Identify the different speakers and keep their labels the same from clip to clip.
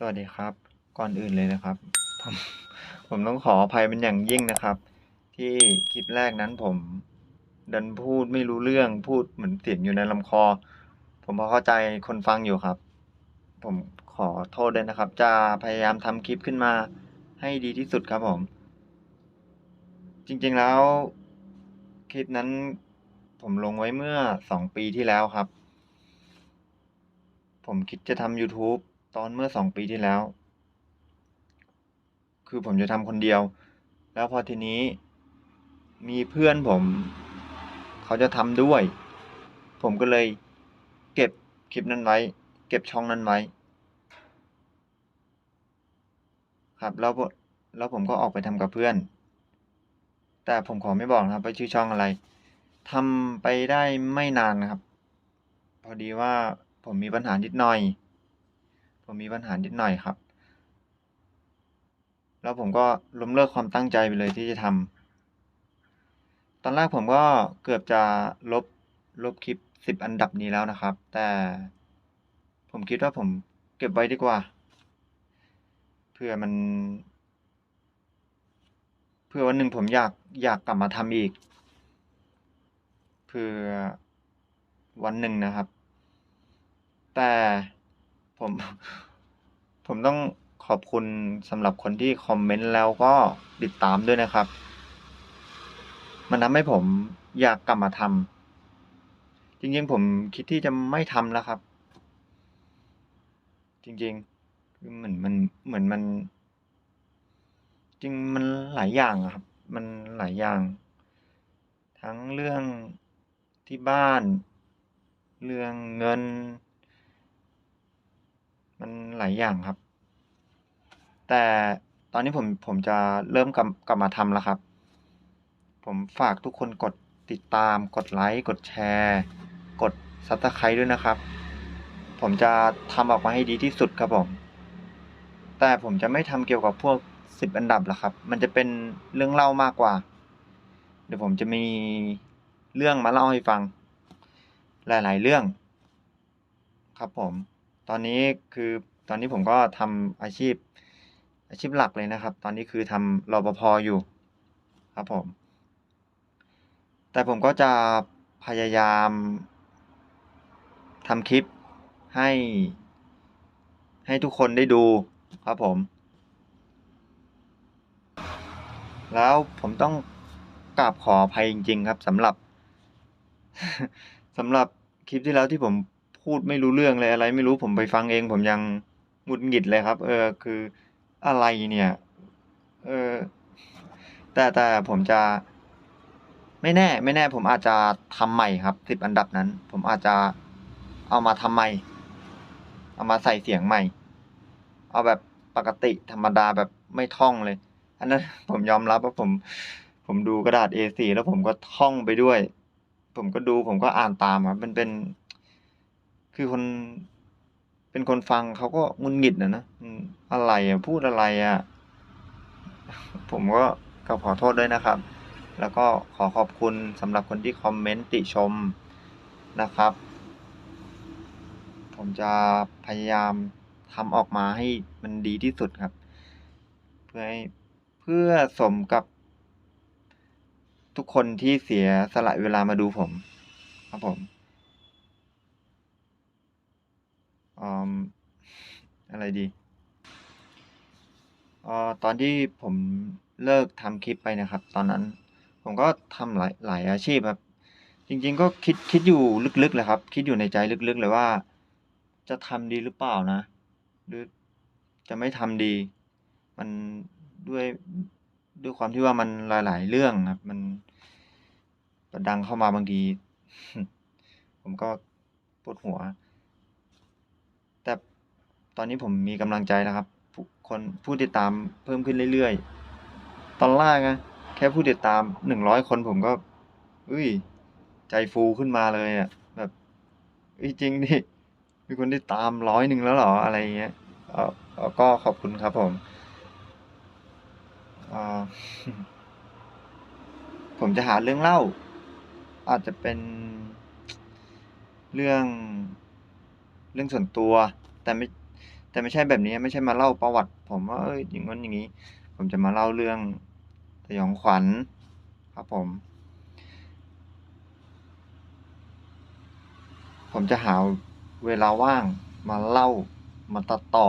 Speaker 1: สวัสดีครับ ก่อนอื่นเลยนะครับ ผมผมต้องขออภัยเป็นอย่างยิ่งนะครับ ที่คลิปแรกนั้นผมดันพูดไม่รู้เรื่องพูดเหมือนเสียงอยู่ในลำคอ ผมพอเข้าใจคนฟังอยู่ครับ ผมขอโทษด้วยนะครับ จะพยายามทำคลิปขึ้นมาให้ดีที่สุดครับผม จริงๆแล้วคลิปนั้น ผมลงไว้เมื่อสองปีที่แล้วครับ ผมคิดจะทำ YouTube ตอนเมื่อสองปีที่แล้ว คือผมจะทำคนเดียว แล้วพอทีนี้มีเพื่อนผม เขาจะทำด้วย ผมก็เลยเก็บคลิปนั้นไว้ เก็บช่องนั้นไว้ ครับแล้วแล้วผมก็ออกไปทำกับเพื่อน แต่ผมขอไม่บอกนะครับว่าชื่อช่องอะไรทำไปได้ไม่นานนะครับ พอดีว่าผมมีปัญหานิดหน่อย ผมมีปัญหานิดหน่อยครับ แล้วผมก็ล้มเลิกความตั้งใจไปเลยที่จะทำตอนแรกผมก็เกือบจะลบลบคลิปสิบอันดับนี้แล้วนะครับ แต่ผมคิดว่าผมเก็บไว้ดีกว่า เพื่อมัน เพื่อวันหนึ่งผมอยากอยากกลับมาทำอีก เพื่อวันหนึ่งนะครับ แต่ ผม ผมต้องขอบคุณสำหรับคนที่คอมเมนต์แล้วก็ติดตามด้วยนะครับ มันทำให้ผมอยากกลับมาทำจริงๆ ผมคิดที่จะไม่ทำแล้วครับ จริงๆคือเหมือนมันเหมือนมัน จริงมันหลายอย่างครับ มันหลายอย่าง ทั้งเรื่องที่บ้าน เรื่องเงิน มันหลายอย่างครับ แต่ตอนนี้ผมผมจะเริ่มกลับกลับมาทำแล้วครับ ผมฝากทุกคนกดติดตาม กดไลค์ กดแชร์ กด Subscribe ด้วยนะครับ ผมจะทำออกมาให้ดีที่สุดครับผม แต่ผมจะไม่ทำเกี่ยวกับพวกสิบอันดับหรอกครับ มันจะเป็นเรื่องเล่ามากกว่า เดี๋ยวผมจะมีเรื่องมาเล่าให้ฟัง หลาย ๆ เรื่อง ครับผม ตอนนี้คือตอนนี้ผมก็ทำอาชีพ อาชีพหลักเลยนะครับ ตอนนี้คือทำรปภอยู่ครับผม แต่ผมก็จะพยายามทำคลิปให้ ให้ทุกคนได้ดูครับผม แล้วผมต้องกราบขออภัยจริง ๆ ครับสำหรับสำหรับคลิปที่แล้วที่ผม พูดไม่รู้เรื่องเลยอะไร ไม่รู้ผมไปฟังเอง ผมยังหงุดหงิดเลยครับ เออคืออะไรเนี่ย เออแต่แต่ผมจะ ไม่แน่ ไม่แน่ ผมอาจจะทำใหม่ครับสิบอันดับนั้น ผมอาจจะเอามาทำใหม่เอามาใส่เสียงใหม่ เอาแบบปกติธรรมดาแบบไม่ท่องเลย อันนั้นผมยอมรับว่าผม ผมดูกระดาษ A4 แล้วผมก็ท่องไปด้วย ผมก็ดูผมก็อ่านตามครับมันเป็น คือคนเป็นคนฟังเขาก็หงุนหงิดนะนะอะไรอะพูดอะไรอะ ผมก็ก็ขอโทษด้วยนะครับ แล้วก็ขอขอบคุณสำหรับคนที่คอมเมนต์ติชมนะครับ ผมจะพยายามทำออกมาให้มันดีที่สุดครับ เพื่อให้เพื่อสมกับ ทุกคนที่เสียสละเวลามาดูผม ครับผม อืมอะไรดีเอ่อตอนที่ผมเลิกทำคลิปไปนะครับ ตอนนั้น ผมก็ทำหลายหลายอาชีพครับ จริงๆ ก็คิดคิดอยู่ลึกๆเลยครับ คิดอยู่ในใจลึกๆเลยว่า จะทำดีหรือเปล่านะ หรือจะไม่ทำดี มันด้วยด้วยความที่ว่ามันหลาย ๆ เรื่องครับ มันมันดังเข้ามาบางที ผมก็ปวดหัว ตอนนี้ผมมีกำลังใจแล้วครับผู้คนผู้ติดตามเพิ่มขึ้นเรื่อยๆ ตอนแรกนะแค่ผู้ติดตาม100คนผมก็อุ๊ยใจฟูขึ้นมาเลยอะแบบเฮ้ยจริงดิมีคนติดตาม100แล้วหรออะไรเงี้ยเออเอ่อก็ขอบคุณครับผมอ่าผมจะหาเรื่องเล่า อาจจะเป็นเรื่องเรื่องส่วนตัว แต่ไม่ แต่ไม่ใช่แบบนี้ไม่ใช่มาเล่าประวัติ ผมว่าเฮ้ยอย่างงั้นอย่างงี้ ผมจะมาเล่าเรื่องสยองขวัญครับผม ผมจะหาเวลาว่างมาเล่ามาตัดต่อ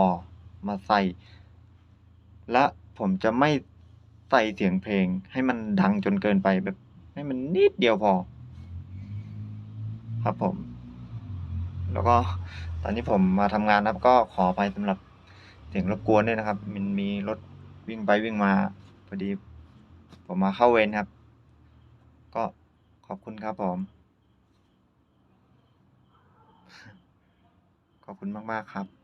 Speaker 1: มาใส่ และผมจะไม่ใส่เสียงเพลงให้มันดังจนเกินไปแบบ ให้มันนิดเดียวพอ ครับผม แล้วก็ตอนนี้ผมมาทำงานนะครับก็ขออภัยสำหรับเสียงรบกวนด้วยนะครับ มันมีรถวิ่งไปวิ่งมาพอดี ผมมาเข้าเวรครับ ก็ขอบคุณครับผม ขอบคุณมาก ๆ ครับ